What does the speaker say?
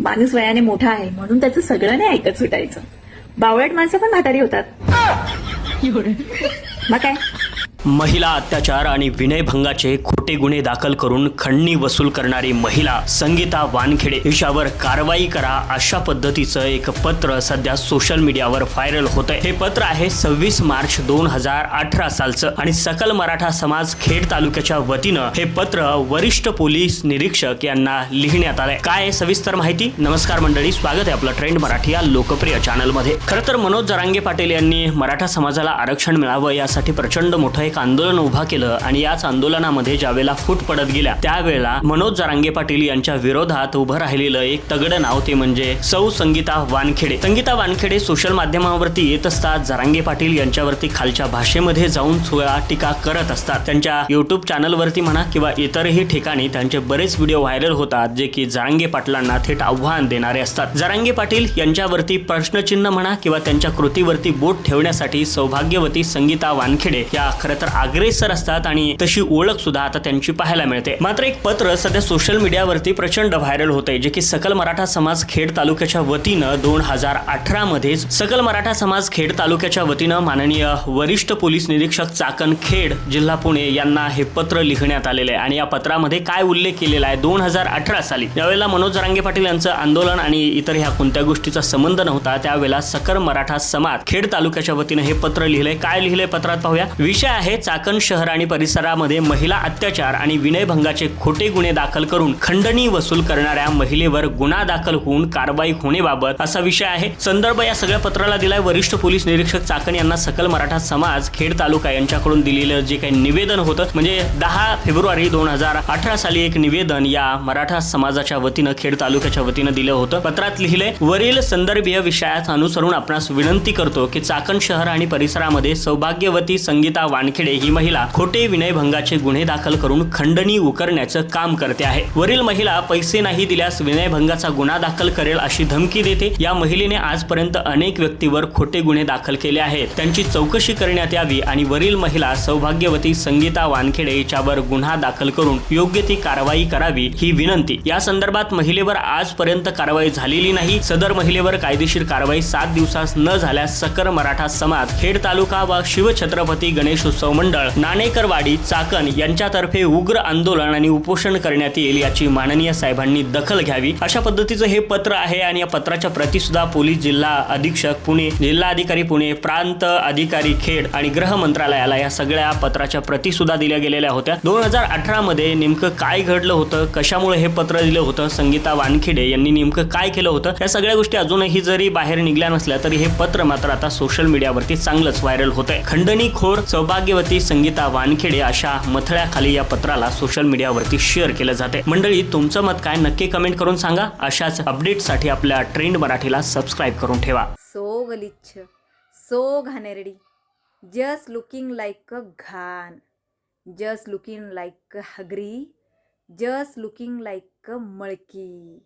माणूस वयाने मोठा आहे म्हणून त्याचं सगळं नाही ऐकत सुटायचं. बावळट माणसं पण म्हातारी होतात. मग काय? महिला अत्याचार आणि विनयभंगाचे खोटे गुन्हे दाखल करून खंडणी वसूल करणारी महिला संगीता वानखेडे हिच्यावर कारवाई करा अशा पद्धतीचं एक पत्र सध्या सोशल मीडियावर व्हायरल होत आहे हे पत्र आहे सव्वीस मार्च दोन हजार अठरा सालचं आणि सकल मराठा समाज खेड तालुक्याच्या वतीनं हे पत्र वरिष्ठ पोलीस निरीक्षक यांना लिहिण्यात आलंय. काय आहे सविस्तर माहिती? नमस्कार मंडळी स्वागत आहे आपलं ट्रेंड मराठी या लोकप्रिय चॅनलमध्ये खरं तर मनोज जरांगे पाटील यांनी मराठा समाजाला आरक्षण मिळावं यासाठी प्रचंड मोठं एक आंदोलन उभा केलं आणि याच आंदोलनामध्ये ज्यावेळेला फूट पडत गेल्या त्यावेळेला मनोज जरांगे पाटील यांच्या विरोधात उभं राहिलेलं एक तगड नाव ते म्हणजे सौ संगीता वानखेडे. संगीता वानखेडे सोशल माध्यमावरती येत असतात जरांगे पाटील यांच्यावरती खालच्या भाषेमध्ये जाऊन सुळा टीका करत असतात. त्यांच्या युट्यूब चॅनलवरती म्हणा किंवा इतरही ठिकाणी त्यांचे बरेच व्हिडिओ व्हायरल होतात जे की जरांगे पाटलांना थेट आव्हान देणारे असतात. जरांगे पाटील यांच्यावरती प्रश्नचिन्ह म्हणा किंवा त्यांच्या कृतीवरती बोट ठेवण्यासाठी सौभाग्यवती संगीता वानखेडे या खरं तर अग्रेसर असतात आणि तशी ओळख सुद्धा आता त्यांची पाहायला मिळते. मात्र एक पत्र सध्या सोशल मीडियावरती प्रचंड व्हायरल होत आहे जे की सकल मराठा समाज खेड तालुक्याच्या वतीनं दोन हजार अठरा मध्ये सकल मराठा समाज खेड तालुक्याच्या वतीनं माननीय वरिष्ठ पोलीस निरीक्षक चाकण खेड जिल्हा पुणे यांना हे पत्र लिहिण्यात आलेलं आहे. आणि या पत्रामध्ये काय उल्लेख केलेला आहे? दोन हजार अठरा साली ज्यावेळेला मनोज जरांगे पाटील यांचं आंदोलन आणि इतर ह्या कोणत्या गोष्टीचा संबंध नव्हता त्यावेळेला सकल मराठा समाज खेड तालुक्याच्या वतीनं हे पत्र लिहिलंय. काय लिहिलंय पत्रात पाहूया. विषय आहे चाकण शहर आणि परिसरामध्ये महिला अत्याचार आणि विनयभंगाचे खोटे गुन्हे दाखल करून खंडणी वसूल करणाऱ्या महिलेवर गुन्हा दाखल होऊन कारवाई होण्याबाबत असा विषय आहे. संदर्भ या सगळ्या पत्राला दिलाय वरिष्ठ पोलीस निरीक्षक चाकण यांना सकल मराठा समाज खेड तालुका यांच्याकडून दिलेलं जे काही निवेदन होतं म्हणजे दहा फेब्रुवारी दोन हजार अठरा साली एक निवेदन या मराठा समाजाच्या वतीनं खेड तालुक्याच्या वतीनं दिलं होतं. पत्रात लिहिले वरील संदर्भीय विषयात अनुसरून आपणास विनंती करतो की चाकण शहर आणि परिसरामध्ये सौभाग्यवती संगीता वानखेडे ही महिला खोटे विनयभंगाचे गुन्हे दाखल करून खंडणी उकरण्याचं काम करते आहे. वरील महिला पैसे नाही दिल्यास विनयभंगाचा गुन्हा दाखल करेल अशी धमकी देते. या महिलेने आजपर्यंत अनेक व्यक्तीवर खोटे गुन्हे दाखल केले आहेत. त्यांची चौकशी करण्यात यावी आणि वरील महिला सौभाग्यवती संगीता वानखेडे हिच्यावर गुन्हा दाखल करून योग्य ती कारवाई करावी ही विनंती. या संदर्भात महिलेवर आजपर्यंत कारवाई झालेली नाही. सदर महिलेवर कायदेशीर कारवाई सात दिवसात न झाल्यास सकर मराठा समाज खेड तालुका व शिवछत्रपती गणेशोत्सव उत्सव मंडळ नाणेकरवाडी चाकण यांच्यातर्फे उग्र आंदोलन आणि उपोषण करण्यात येईल याची माननीय साहेबांनी दखल घ्यावी. अशा पद्धतीचं हे पत्र आहे आणि या पत्राच्या प्रती सुद्धा पोलीस जिल्हा अधीक्षक पुणे जिल्हाधिकारी पुणे प्रांत अधिकारी खेड आणि गृह मंत्रालयाला या सगळ्या पत्राच्या प्रती सुद्धा दिल्या गेलेल्या होत्या. दोन हजार अठरा मध्ये नेमकं काय घडलं होतं? कशामुळे हे पत्र दिलं होतं? संगीता वानखेडे यांनी नेमकं काय केलं होतं? या सगळ्या गोष्टी अजूनही जरी बाहेर निघल्या नसल्या तरी हे पत्र मात्र आता सोशल मीडियावरती चांगलंच व्हायरल होत आहे खंडणी खोर सौभाग्यवती संगीता वानखेडे अशा मथळ्याखाली या पत्राला सोशल मीडियावरती शेअर केलं जाते. मंडळी तुमचं मत काय? नक्की कमेंट करून सांगा. अशाच अपडेटसाठी आपल्या ट्रेंड मराठीला सबस्क्राईब करून ठेवा. सो गलिच्छ सो घाणेरडी जस्ट लुकिंग लाईक अ घाण जस्ट लुकिंग लाईक अ हगरी जस्ट लुकिंग लाईक अ मळकी.